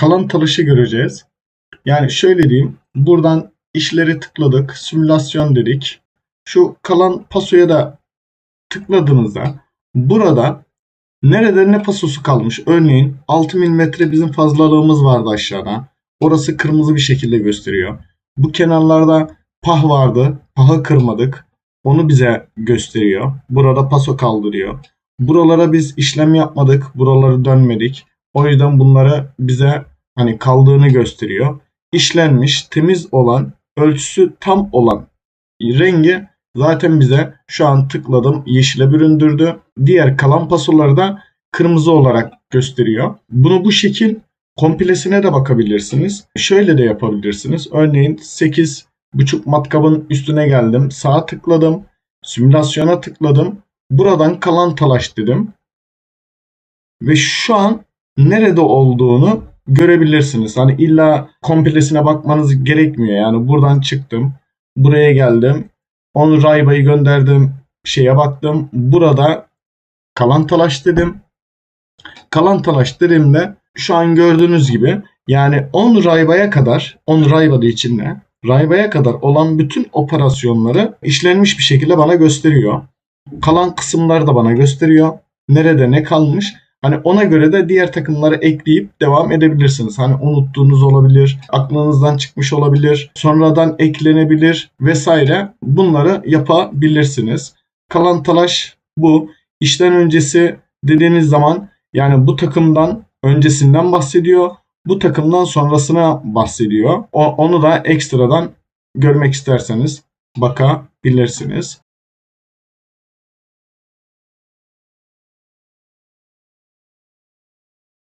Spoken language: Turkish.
kalan talışı göreceğiz. Yani şöyle diyeyim. Buradan işleri tıkladık. Simülasyon dedik. Şu kalan pasoya da tıkladığınızda burada nerede ne pasosu kalmış. Örneğin 6 mm bizim fazlalığımız vardı aşağıda. Orası kırmızı bir şekilde gösteriyor. Bu kenarlarda pah vardı. Pahı kırmadık. Onu bize gösteriyor. Burada paso kaldırıyor. Buralara biz işlem yapmadık. Buraları dönmedik. O yüzden bunları bize hani kaldığını gösteriyor. İşlenmiş, temiz olan, ölçüsü tam olan rengi zaten bize şu an tıkladım yeşile büründürdü. Diğer kalan pasoları da kırmızı olarak gösteriyor. Bunu bu şekil komplesine de bakabilirsiniz. Şöyle de yapabilirsiniz. Örneğin 8.5 matkabın üstüne geldim. Sağa tıkladım. Simülasyona tıkladım. Buradan kalan talaş dedim. Ve şu an nerede olduğunu görebilirsiniz. Hani illa komplesine bakmanız gerekmiyor. Yani buradan çıktım. Buraya geldim. Onu Raybay'ı gönderdim. Şeye baktım. Burada kalan talaş dedim. Kalan talaş dediğimde şu an gördüğünüz gibi yani 10 Raybay'a kadar 10 Raybay'ı içinde Raybay'a kadar olan bütün operasyonları işlenmiş bir şekilde bana gösteriyor. Kalan kısımları da bana gösteriyor. Nerede ne kalmış. Hani ona göre de diğer takımları ekleyip devam edebilirsiniz. Hani unuttuğunuz olabilir, aklınızdan çıkmış olabilir, sonradan eklenebilir vesaire. Bunları yapabilirsiniz. Kalan talaş bu. İşten öncesi dediğiniz zaman yani bu takımdan öncesinden bahsediyor. Bu takımdan sonrasına bahsediyor. O, onu da ekstradan görmek isterseniz bakabilirsiniz.